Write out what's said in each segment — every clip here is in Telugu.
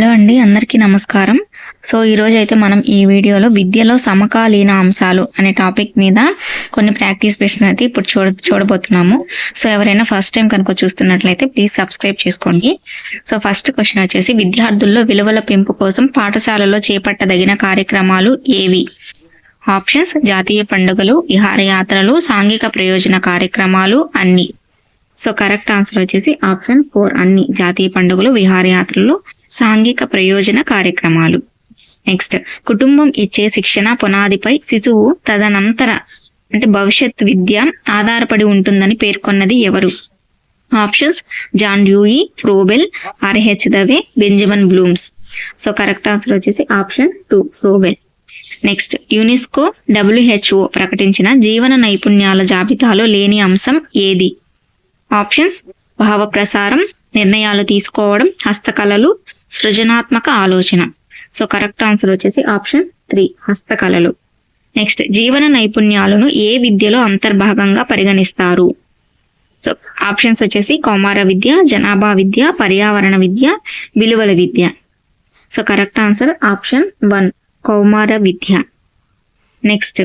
హలో అండి అందరికీ నమస్కారం. సో ఈరోజు అయితే మనం ఈ వీడియోలో విద్యలో సమకాలీన అంశాలు అనే టాపిక్ మీద కొన్ని ప్రాక్టీస్ ప్రశ్న అయితే ఇప్పుడు చూడ చూడబోతున్నాము. సో ఎవరైనా ఫస్ట్ టైం కనుక చూస్తున్నట్లయితే ప్లీజ్ సబ్స్క్రైబ్ చేసుకోండి. సో ఫస్ట్ క్వశ్చన్ వచ్చేసి విద్యార్థుల్లో విలువల పెంపు కోసం పాఠశాలలో చేపట్టదగిన కార్యక్రమాలు ఏవి? ఆప్షన్స్ జాతీయ పండుగలు విహారయాత్రలు సాంఘిక ప్రయోజన కార్యక్రమాలు అన్ని. సో కరెక్ట్ ఆన్సర్ వచ్చేసి ఆప్షన్ ఫోర్ అన్ని. జాతీయ పండుగలు విహారయాత్రలు సాంఘిక ప్రయోజన కార్యక్రమాలు. నెక్స్ట్ కుటుంబం ఇచ్చే శిక్షణ పునాదిపై శిశువు తదనంతర అంటే భవిష్యత్ విద్య ఆధారపడి ఉంటుందని పేర్కొన్నది ఎవరు? Options John Dewey Froebel R H Dave Benjamin Bloom's so correct answer వచ్చేసి option two Froebel next UNESCO WHO ప్రకటించిన జీవన నైపుణ్యాల జాబితాలో లేని అంశం ఏది? ఆప్షన్స్ భావ ప్రసారం నిర్ణయాలు తీసుకోవడం హస్తకళలు సృజనాత్మక ఆలోచన. సో కరెక్ట్ ఆన్సర్ వచ్చేసి ఆప్షన్ త్రీ హస్తకళలు. నెక్స్ట్ జీవన నైపుణ్యాలను ఏ విద్యలో అంతర్భాగంగా పరిగణిస్తారు? సో ఆప్షన్స్ వచ్చేసి కౌమార విద్య జనాభా విద్య పర్యావరణ విద్య విలువల విద్య. So correct answer option one కౌమార విద్య. నెక్స్ట్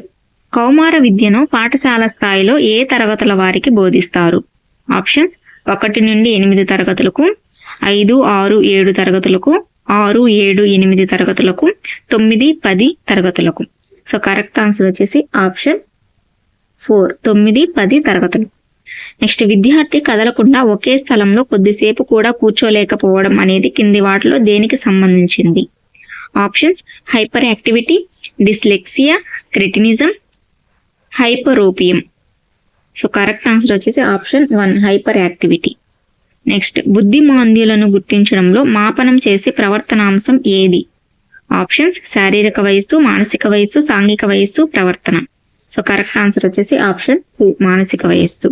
కౌమార విద్యను పాఠశాల స్థాయిలో ఏ తరగతుల వారికి బోధిస్తారు? ఆప్షన్స్ ఒకటి నుండి ఎనిమిది తరగతులకు ఐదు ఆరు ఏడు తరగతులకు ఆరు ఏడు ఎనిమిది తరగతులకు తొమ్మిది పది తరగతులకు. సో కరెక్ట్ ఆన్సర్ వచ్చేసి ఆప్షన్ ఫోర్ తొమ్మిది పది తరగతులు. నెక్స్ట్ విద్యార్థి కదలకుండా ఒకే స్థలంలో కొద్దిసేపు కూడా కూర్చోలేకపోవడం అనేది కింది వాటిలో దేనికి సంబంధించింది? Options hyperactivity dyslexia cretinism hyperopia so correct answer వచ్చేసి option one hyperactivity next బుద్ధి మాంద్యులను గుర్తించడంలో మాపనం చేసే ప్రవర్తనాంశం ఏది? ఆప్షన్స్ శారీరక వయస్సు మానసిక వయస్సు సాంఘిక వయస్సు ప్రవర్తన. సో కరెక్ట్ ఆన్సర్ వచ్చేసి ఆప్షన్ టూ మానసిక వయస్సు.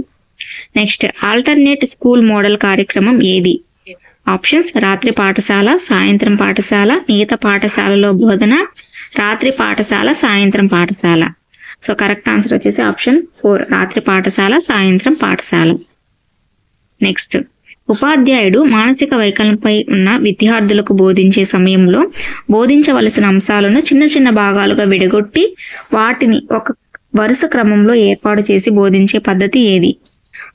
నెక్స్ట్ ఆల్టర్నేట్ స్కూల్ మోడల్ కార్యక్రమం ఏది? ఆప్షన్స్ రాత్రి పాఠశాల సాయంత్రం పాఠశాల నియత పాఠశాలలో బోధన రాత్రి పాఠశాల సాయంత్రం పాఠశాల. సో కరెక్ట్ ఆన్సర్ వచ్చేసి ఆప్షన్ ఫోర్ రాత్రి పాఠశాల సాయంత్రం పాఠశాల. నెక్స్ట్ ఉపాధ్యాయుడు మానసిక వైకల్యంపై ఉన్న విద్యార్థులకు బోధించే సమయంలో బోధించవలసిన అంశాలను చిన్న చిన్న భాగాలుగా విడగొట్టి వాటిని ఒక వరుస క్రమంలో ఏర్పాటు చేసి బోధించే పద్ధతి ఏది?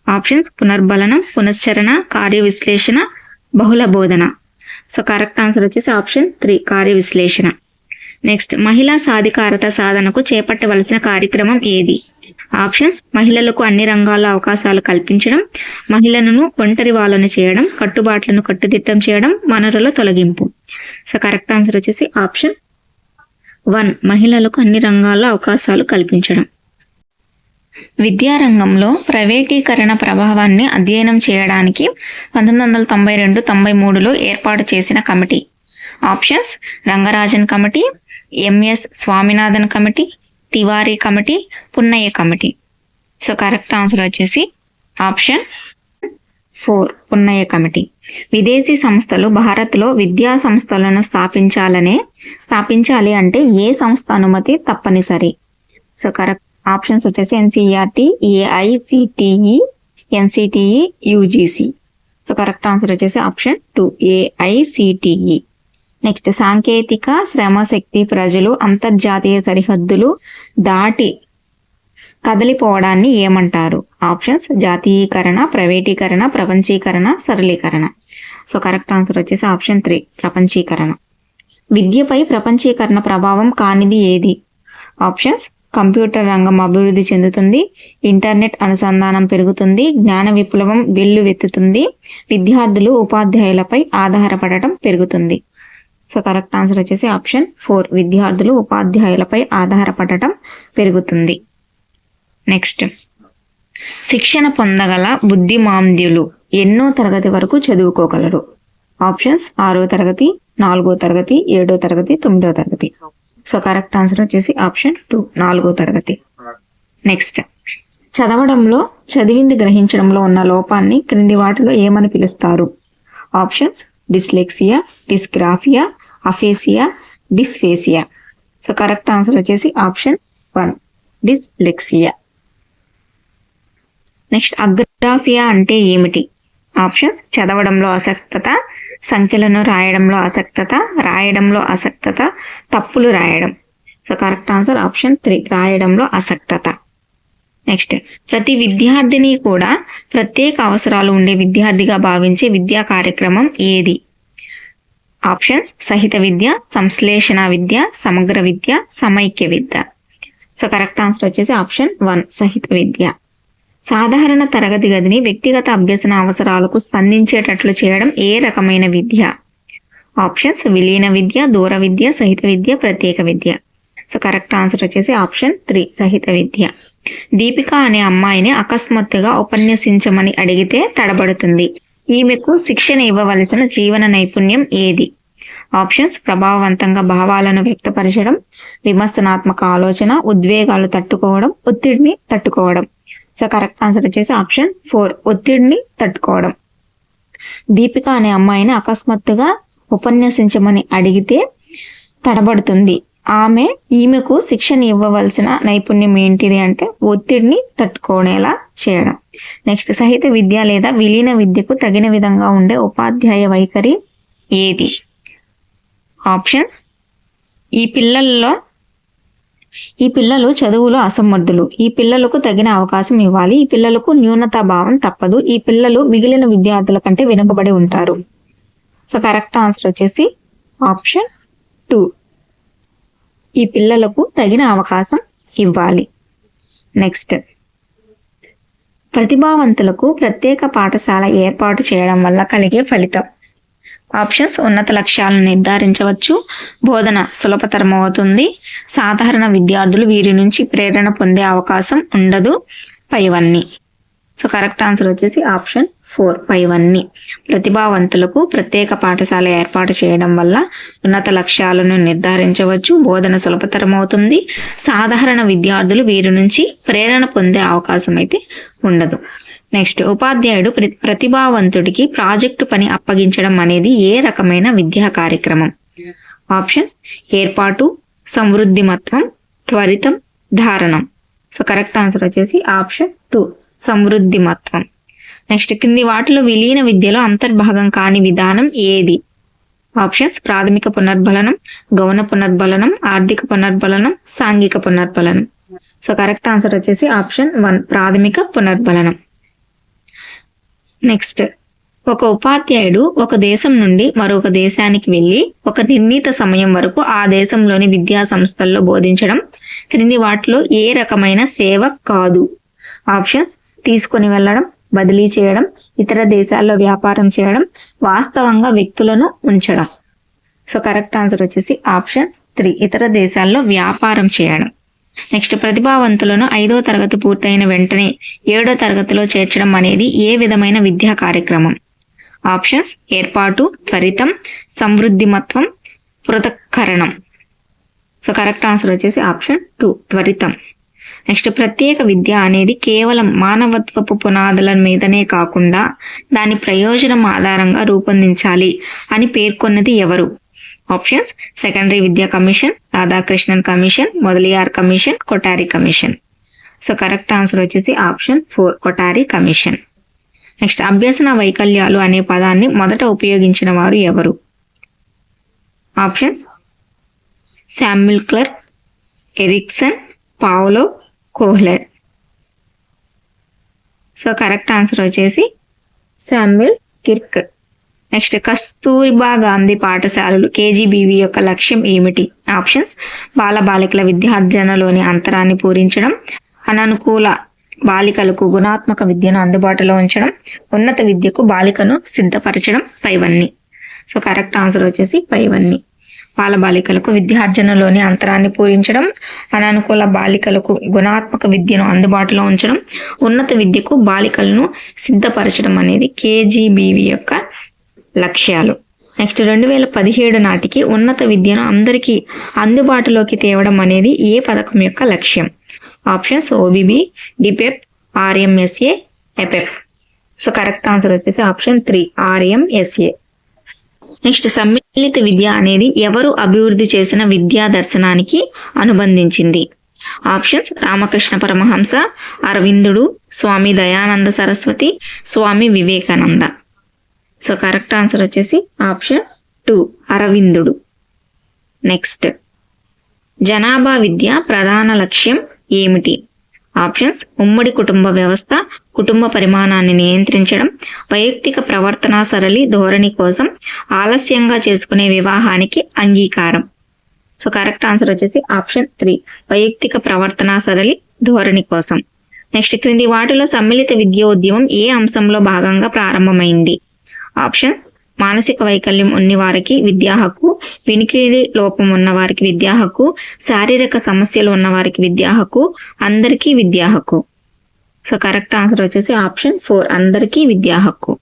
ఆప్షన్స్ పునర్బలనం పునశ్చరణ కార్య విశ్లేషణ బహుళ బోధన. సో కరెక్ట్ ఆన్సర్ వచ్చేసి ఆప్షన్ త్రీ కార్య విశ్లేషణ నెక్స్ట్ మహిళా సాధికారత సాధనకు చేపట్టవలసిన కార్యక్రమం ఏది? ఆప్షన్స్ మహిళలకు అన్ని రంగాల్లో అవకాశాలు కల్పించడం మహిళలను ఒంటరి వాళ్ళను చేయడం కట్టుబాట్లను కట్టుదిట్టం చేయడం వనరుల తొలగింపు. సో కరెక్ట్ ఆన్సర్ వచ్చేసి ఆప్షన్ వన్ మహిళలకు అన్ని రంగాల్లో అవకాశాలు కల్పించడం. విద్యారంగంలో ప్రైవేటీకరణ ప్రభావాన్ని అధ్యయనం చేయడానికి పంతొమ్మిది వందల తొంభై రెండు తొంభై మూడులో ఏర్పాటు చేసిన committee. Options. Rangarajan committee M S Swaminathan committee Tiwari committee Punnaiah committee. So correct answer వచ్చేసి ఆప్షన్ ఫోర్ పున్నయ్య కమిటీ. విదేశీ సంస్థలు భారత్లో విద్యా సంస్థలను స్థాపించాలనే స్థాపించాలి అంటే ఏ సంస్థ అనుమతి తప్పనిసరి? సో కరెక్ట్ ఆప్షన్స్ వచ్చేసి NCERT AICTE NCTE UGC. So correct answer వచ్చేసి ఆప్షన్ టూ ఏఐసిటిఈ. నెక్స్ట్ సాంకేతిక శ్రమశక్తి ప్రజలు అంతర్జాతీయ సరిహద్దులు దాటి కదలిపోవడాన్ని ఏమంటారు? ఆప్షన్స్ జాతీయీకరణ ప్రైవేటీకరణ ప్రపంచీకరణ సరళీకరణ. సో కరెక్ట్ ఆన్సర్ వచ్చేసి ఆప్షన్ త్రీ ప్రపంచీకరణ. విద్యపై ప్రపంచీకరణ ప్రభావం కానిది ఏది? ఆప్షన్స్ కంప్యూటర్ రంగం అభివృద్ధి చెందుతుంది ఇంటర్నెట్ అనుసంధానం పెరుగుతుంది జ్ఞాన విప్లవం వెల్లువెత్తుతుంది విద్యార్థులు ఉపాధ్యాయులపై ఆధారపడటం పెరుగుతుంది. సో కరెక్ట్ ఆన్సర్ వచ్చేసి ఆప్షన్ ఫోర్. విద్యార్థులు ఉపాధ్యాయులపై ఆధారపడటం పెరుగుతుంది. నెక్స్ట్. శిక్షణ పొందగల బుద్ధిమాంద్యులు ఎన్నో తరగతి వరకు చదువుకోగలరు. ఆప్షన్స్ ఆరో తరగతి నాలుగో తరగతి ఏడో తరగతి తొమ్మిదో తరగతి. సో కరెక్ట్ ఆన్సర్ వచ్చేసి ఆప్షన్ టూ నాలుగో తరగతి. నెక్స్ట్. చదవడంలో చదివింది గ్రహించడంలో ఉన్న లోపాన్ని క్రింది వాటిలో ఏమని పిలుస్తారు? Options dyslexia dysgraphia aphasia dysphasia. So correct answer వచ్చేసి option one dyslexia next agraphia అంటే ఏమిటి? ఆప్షన్స్ చదవడంలో అసక్తత సంఖ్యలను రాయడంలో అసక్తత రాయడంలో అసక్తత తప్పులు రాయడం. So correct answer option three రాయడంలో అసక్తత నెక్స్ట్ ప్రతి విద్యార్థిని కూడా ప్రత్యేక అవసరాలు ఉండే విద్యార్థిగా భావించే విద్యా కార్యక్రమం ఏది? ఆప్షన్స్ సహిత విద్య సంశ్లేషణ విద్య సమగ్ర విద్య సమైక్య విద్య. సో కరెక్ట్ ఆన్సర్ వచ్చేసి ఆప్షన్ వన్ సహిత విద్య. సాధారణ తరగతి గదిని వ్యక్తిగత అభ్యసన అవసరాలకు స్పందించేటట్లు చేయడం ఏ రకమైన విద్య? ఆప్షన్స్ విలీన విద్య దూర విద్య సహిత విద్య ప్రత్యేక విద్య. సో కరెక్ట్ ఆన్సర్ వచ్చేసి ఆప్షన్ త్రీ సహిత విద్య. దీపిక అనే అమ్మాయిని అకస్మాత్తుగా ఉపన్యసించమని అడిగితే తడబడుతుంది. ఈమెకు శిక్షణ ఇవ్వవలసిన జీవన నైపుణ్యం ఏది? ఆప్షన్స్ ప్రభావవంతంగా భావాలను వ్యక్తపరచడం విమర్శనాత్మక ఆలోచన ఉద్వేగాలు తట్టుకోవడం ఒత్తిడిని తట్టుకోవడం. సో కరెక్ట్ ఆన్సర్ వచ్చేసి ఆప్షన్ ఫోర్ ఒత్తిడిని తట్టుకోవడం. దీపిక అనే అమ్మాయిని అకస్మాత్తుగా ఉపన్యసించమని అడిగితే తడబడుతుంది. ఆమె ఈమెకు శిక్షణ ఇవ్వవలసిన నైపుణ్యం ఏంటిది అంటే ఒత్తిడిని తట్టుకోనేలా చేయడం. నెక్స్ట్ సహిత విద్య లేదా విలీన విద్యకు తగిన విధంగా ఉండే ఉపాధ్యాయ వైఖరి ఏది? ఆప్షన్స్. ఈ పిల్లల్లో ఈ పిల్లలు చదువులో అసమర్థులు. ఈ పిల్లలకు తగిన అవకాశం ఇవ్వాలి. ఈ పిల్లలకు న్యూనతా భావం తప్పదు. ఈ పిల్లలు మిగిలిన విద్యార్థుల కంటే వెనుకబడి ఉంటారు. సో కరెక్ట్ ఆన్సర్ వచ్చేసి ఆప్షన్ టూ. ఈ పిల్లలకు తగిన అవకాశం ఇవ్వాలి. నెక్స్ట్. ప్రతిభావంతులకు ప్రత్యేక పాఠశాల ఏర్పాటు చేయడం వల్ల కలిగే ఫలితం. ఆప్షన్స్ ఉన్నత లక్ష్యాలను నిర్ధారించవచ్చు. బోధన సులభతరమవుతుంది. సాధారణ విద్యార్థులు వీరి నుంచి ప్రేరణ పొందే అవకాశం ఉండదు. పైవన్నీ. సో కరెక్ట్ ఆన్సర్ వచ్చేసి ఆప్షన్ ఫోర్ పైవన్నీ. ప్రతిభావంతులకు ప్రత్యేక పాఠశాల ఏర్పాటు చేయడం వల్ల ఉన్నత లక్ష్యాలను నిర్ధారించవచ్చు. బోధన సులభతరమవుతుంది. సాధారణ విద్యార్థులు వీరి నుంచి ప్రేరణ పొందే అవకాశం అయితే ఉండదు. నెక్స్ట్ ఉపాధ్యాయుడు ప్రతిభావంతుడికి ప్రాజెక్టు పని అప్పగించడం అనేది ఏ రకమైన విద్యా కార్యక్రమం? ఆప్షన్స్ ఏర్పాటు సమృద్ధిమత్వం త్వరితం ధారణం. సో కరెక్ట్ ఆన్సర్ వచ్చేసి ఆప్షన్ టూ సమృద్ధిమత్వం. నెక్స్ట్ కింది వాటిలో విలీన విద్యలో అంతర్భాగం కాని విధానం ఏది? ఆప్షన్స్ ప్రాథమిక పునర్బలనం గౌణ పునర్బలనం ఆర్థిక పునర్బలనం సాంఘిక పునర్బలనం. సో కరెక్ట్ ఆన్సర్ వచ్చేసి ఆప్షన్ వన్ ప్రాథమిక పునర్బలనం. నెక్స్ట్ ఒక ఉపాధ్యాయుడు ఒక దేశం నుండి మరొక దేశానికి వెళ్ళి ఒక నిర్ణీత సమయం వరకు ఆ దేశంలోని విద్యా సంస్థల్లో బోధించడం క్రింది వాటిలో ఏ రకమైన సేవ కాదు. ఆప్షన్స్ తీసుకొని వెళ్ళడం బదిలీ చేయడం ఇతర దేశాల్లో వ్యాపారం చేయడం వాస్తవంగా వ్యక్తులను ఉంచడం. సో కరెక్ట్ ఆన్సర్ వచ్చేసి ఆప్షన్ త్రీ ఇతర దేశాల్లో వ్యాపారం చేయడం. నెక్స్ట్ ప్రతిభావంతులను ఐదో తరగతి పూర్తయిన వెంటనే ఏడో తరగతిలో చేర్చడం అనేది ఏ విధమైన విద్యా కార్యక్రమం? ఆప్షన్స్ ఏర్పాటు త్వరితం సమృద్ధిమత్వం పృథక్కరణం. సో కరెక్ట్ ఆన్సర్ వచ్చేసి ఆప్షన్ టూ త్వరితం. నెక్స్ట్ ప్రత్యేక విద్య అనేది కేవలం మానవత్వపు పునాదుల మీదనే కాకుండా దాని ప్రయోజనం ఆధారంగా రూపొందించాలి అని పేర్కొన్నది ఎవరు? ఆప్షన్స్ సెకండరీ విద్యా commission Radhakrishnan commission Mudaliar commission Kothari commission. So correct answer వచ్చేసి option four Kothari commission. Next అభ్యసన వైకల్యాలు అనే పదాన్ని మొదట ఉపయోగించిన వారు ఎవరు? Options Samuel Clark Erikson Pavlov Kohler. So correct answer వచ్చేసి Samuel Kirk next Kasturba Gandhi పాఠశాలలు కేజీబీవీ యొక్క లక్ష్యం ఏమిటి? ఆప్షన్స్ బాలబాలికల విద్యార్జనలోని అంతరాన్ని పూరించడం అననుకూల బాలికలకు గుణాత్మక విద్యను అందుబాటులో ఉంచడం ఉన్నత విద్యకు బాలికను సిద్ధపరచడం పైవన్నీ. సో కరెక్ట్ ఆన్సర్ వచ్చేసి పైవన్నీ. బాలబాలికలకు విద్యార్జనలోని అంతరాన్ని పూరించడం అననుకూల బాలికలకు గుణాత్మక విద్యను అందుబాటులో ఉంచడం ఉన్నత విద్యకు బాలికలను సిద్ధపరచడం అనేది కేజీబీవి యొక్క లక్ష్యాలు. నెక్స్ట్ రెండు వేల పదిహేడు నాటికి ఉన్నత విద్యను అందరికీ అందుబాటులోకి తేవడం అనేది ఏ పథకం యొక్క లక్ష్యం? Options OBB DPEP RMSA APEP. So correct answer వచ్చేసి ఆప్షన్ త్రీ ఆర్ఎంఎస్ఏ. నెక్స్ట్ సమ్మిళిత విద్య అనేది ఎవరు అభివృద్ధి చేసిన విద్యా దర్శనానికి అనుబంధించింది? Options Ramakrishna Paramahamsa అరవిందుడు Swami Dayananda Saraswati Swami Vivekananda. So correct answer వచ్చేసి ఆప్షన్ టూ అరవిందుడు. నెక్స్ట్ జనాభా విద్య ప్రధాన లక్ష్యం ఏమిటి? ఆప్షన్స్ ఉమ్మడి కుటుంబ వ్యవస్థ కుటుంబ పరిమాణాన్ని నియంత్రించడం వైయక్తిక ప్రవర్తనా సరళి ధోరణి కోసం ఆలస్యంగా చేసుకునే వివాహానికి అంగీకారం. సో కరెక్ట్ ఆన్సర్ వచ్చేసి ఆప్షన్ త్రీ వైయక్తిక ప్రవర్తనా సరళి ధోరణి కోసం. నెక్స్ట్ క్రింది వాటిలో సమ్మిళిత విద్యోద్యమం ఏ అంశంలో భాగంగా ప్రారంభమైంది? ఆప్షన్స్. మానసిక వైకల్యం ఉన్న వారికి విద్యా హక్కు వినికిడి లోపం ఉన్న వారికి విద్యా హక్కు శారీరక సమస్యలు ఉన్న వారికి విద్యా హక్కు అందరికీ విద్యా హక్కు. సో కరెక్ట్ ఆన్సర్ వచ్చేసి ఆప్షన్ ఫోర్ అందరికీ విద్యా హక్కు.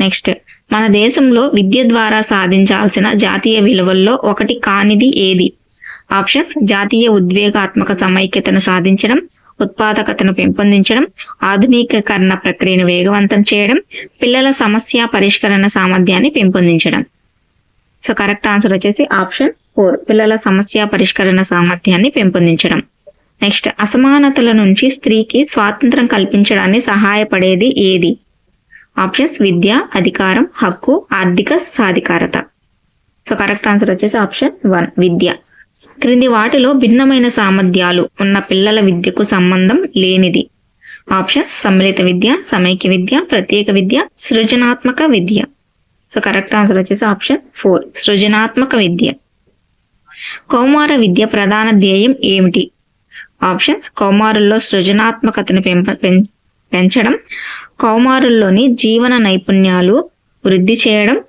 నెక్స్ట్ మన దేశంలో విద్య ద్వారా సాధించాల్సిన జాతీయ విలువల్లో ఒకటి కానిది ఏది? ఆప్షన్స్ జాతీయ ఉద్వేగాత్మక సమైక్యతను సాధించడం ఉత్పాదకతను పెంపొందించడం ఆధునికీకరణ ప్రక్రియను వేగవంతం చేయడం పిల్లల సమస్య పరిష్కరణ సామర్థ్యాన్ని పెంపొందించడం. సో కరెక్ట్ ఆన్సర్ వచ్చేసి ఆప్షన్ ఫోర్ పిల్లల సమస్య పరిష్కరణ సామర్థ్యాన్ని పెంపొందించడం. నెక్స్ట్ అసమానతల నుంచి స్త్రీకి స్వాతంత్రం కల్పించడానికి సహాయపడేది ఏది? ఆప్షన్స్ విద్య అధికారం హక్కు ఆర్థిక సాధికారత. సో కరెక్ట్ ఆన్సర్ వచ్చేసి ఆప్షన్ వన్ విద్య. క్రింది వాటిలో భిన్నమైన సామర్థ్యాలు ఉన్న పిల్లల విద్యకు సంబంధం లేనిది. ఆప్షన్స్ సమ్మిళిత విద్య సమైక్య విద్య ప్రత్యేక విద్య సృజనాత్మక విద్య. సో కరెక్ట్ ఆన్సర్ వచ్చేసి ఆప్షన్ ఫోర్ సృజనాత్మక విద్య. కౌమార విద్య ప్రధాన ధ్యేయం ఏమిటి? ఆప్షన్స్ కౌమారుల్లో సృజనాత్మకతను పెంప పెంచడం కౌమారుల్లోని జీవన నైపుణ్యాలు వృద్ధి చేయడం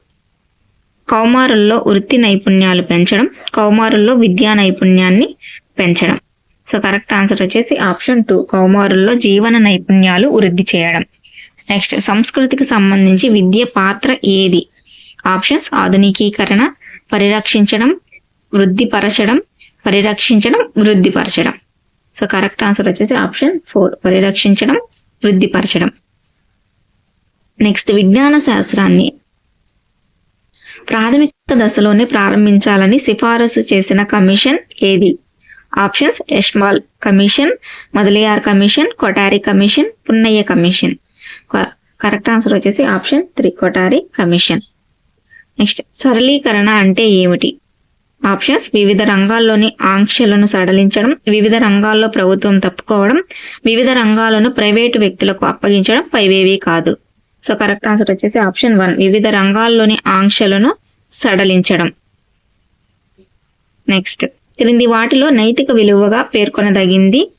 కౌమారుల్లో వృత్తి నైపుణ్యాలు పెంచడం కౌమారుల్లో విద్యా నైపుణ్యాన్ని పెంచడం. సో కరెక్ట్ ఆన్సర్ వచ్చేసి ఆప్షన్ టూ కౌమారుల్లో జీవన నైపుణ్యాలు వృద్ధి చేయడం. నెక్స్ట్ సంస్కృతికి సంబంధించి విద్య పాత్ర ఏది? ఆప్షన్స్ ఆధునికీకరణ పరిరక్షించడం వృద్ధిపరచడం పరిరక్షించడం వృద్ధిపరచడం. సో కరెక్ట్ ఆన్సర్ వచ్చేసి ఆప్షన్ ఫోర్ పరిరక్షించడం వృద్ధిపరచడం. నెక్స్ట్ విజ్ఞాన శాస్త్రాన్ని ప్రాథమిక దశలోనే ప్రారంభించాలని సిఫారసు చేసిన కమిషన్ ఏది? Options Yashpal commission Mudaliar commission Kothari commission Punnaiah commission. Correct answer వచ్చేసి option three Kothari commission. Next సరళీకరణ అంటే ఏమిటి? ఆప్షన్స్ వివిధ రంగాల్లోని ఆంక్షలను సడలించడం వివిధ రంగాల్లో ప్రభుత్వం తప్పుకోవడం వివిధ రంగాలను ప్రైవేటు వ్యక్తులకు అప్పగించడం పైవేవి కాదు. సో కరెక్ట్ ఆన్సర్ వచ్చేసి ఆప్షన్ వన్ వివిధ రంగాల్లోని ఆంక్షలను సడలించడం. నెక్స్ట్ క్రింది వాటిలో నైతిక విలువగా పేర్కొనదగింది.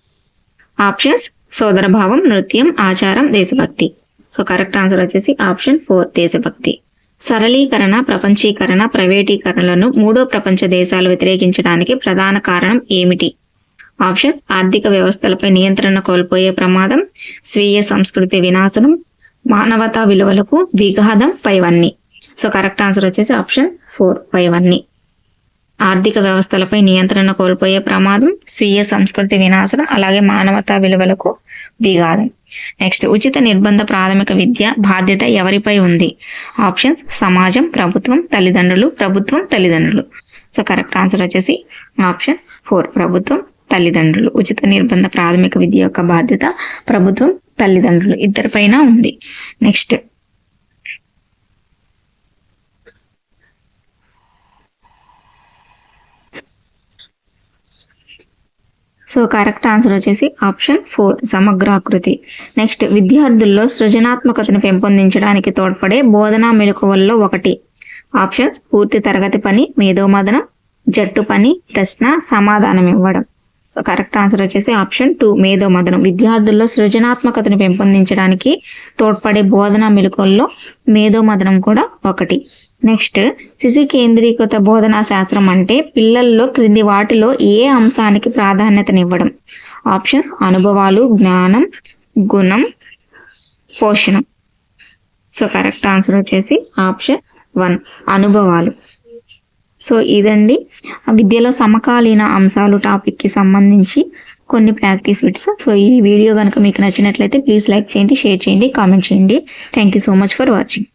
ఆప్షన్స్ సోదరభావం నృత్యం ఆచారం దేశభక్తి. సో కరెక్ట్ ఆన్సర్ వచ్చేసి ఆప్షన్ ఫోర్ దేశభక్తి. సరళీకరణ ప్రపంచీకరణ ప్రైవేటీకరణలను మూడో ప్రపంచ దేశాలు వ్యతిరేకించడానికి ప్రధాన కారణం ఏమిటి? ఆప్షన్స్ ఆర్థిక వ్యవస్థలపై నియంత్రణ కోల్పోయే ప్రమాదం స్వీయ సంస్కృతి వినాశనం మానవతా విలువలకు విఘాదం పైవన్నీ. సో కరెక్ట్ ఆన్సర్ వచ్చేసి ఆప్షన్ ఫోర్ పైవన్నీ. ఆర్థిక వ్యవస్థలపై నియంత్రణ కోల్పోయే ప్రమాదం స్వీయ సంస్కృతి వినాశనం అలాగే మానవతా విలువలకు విఘాదం. నెక్స్ట్ ఉచిత నిర్బంధ ప్రాథమిక విద్య బాధ్యత ఎవరిపై ఉంది? ఆప్షన్స్ సమాజం ప్రభుత్వం తల్లిదండ్రులు ప్రభుత్వం తల్లిదండ్రులు. సో కరెక్ట్ ఆన్సర్ వచ్చేసి ఆప్షన్ ఫోర్ ప్రభుత్వం తల్లిదండ్రులు. ఉచిత నిర్బంధ ప్రాథమిక విద్య యొక్క బాధ్యత ప్రభుత్వం తల్లిదండ్రులు ఇద్దరిపైన ఉంది. నెక్స్ట్ సో కరెక్ట్ ఆన్సర్ వచ్చేసి ఆప్షన్ ఫోర్ సమగ్రాకృతి. నెక్స్ట్ విద్యార్థుల్లో సృజనాత్మకతను పెంపొందించడానికి తోడ్పడే బోధనా మెలకువల్లో ఒకటి. ఆప్షన్స్ పూర్తి తరగతి పని మేధోమదనం జట్టు పని ప్రశ్న సమాధానం ఇవ్వడం. సో కరెక్ట్ ఆన్సర్ వచ్చేసి ఆప్షన్ టూ మేధో మదనం. విద్యార్థుల్లో సృజనాత్మకతను పెంపొందించడానికి తోడ్పడే బోధనా మెలకువల్లో మేధో మదనం కూడా ఒకటి. నెక్స్ట్ శిశు కేంద్రీకృత బోధనా శాస్త్రం అంటే పిల్లల్లో క్రింది వాటిలో ఏ అంశానికి ప్రాధాన్యతనివ్వడం? ఆప్షన్స్ అనుభవాలు జ్ఞానం గుణం పోషణం. సో కరెక్ట్ ఆన్సర్ వచ్చేసి ఆప్షన్ వన్ అనుభవాలు. సో ఇదండి. విద్యలో సమకాలీన అంశాలు టాపిక్కి సంబంధించి కొన్ని ప్రాక్టీస్ బిట్స్. సో ఈ వీడియో కనుక మీకు నచ్చినట్లయితే ప్లీజ్ లైక్ చేయండి షేర్ చేయండి కామెంట్ చేయండి. Thank you so much for watching.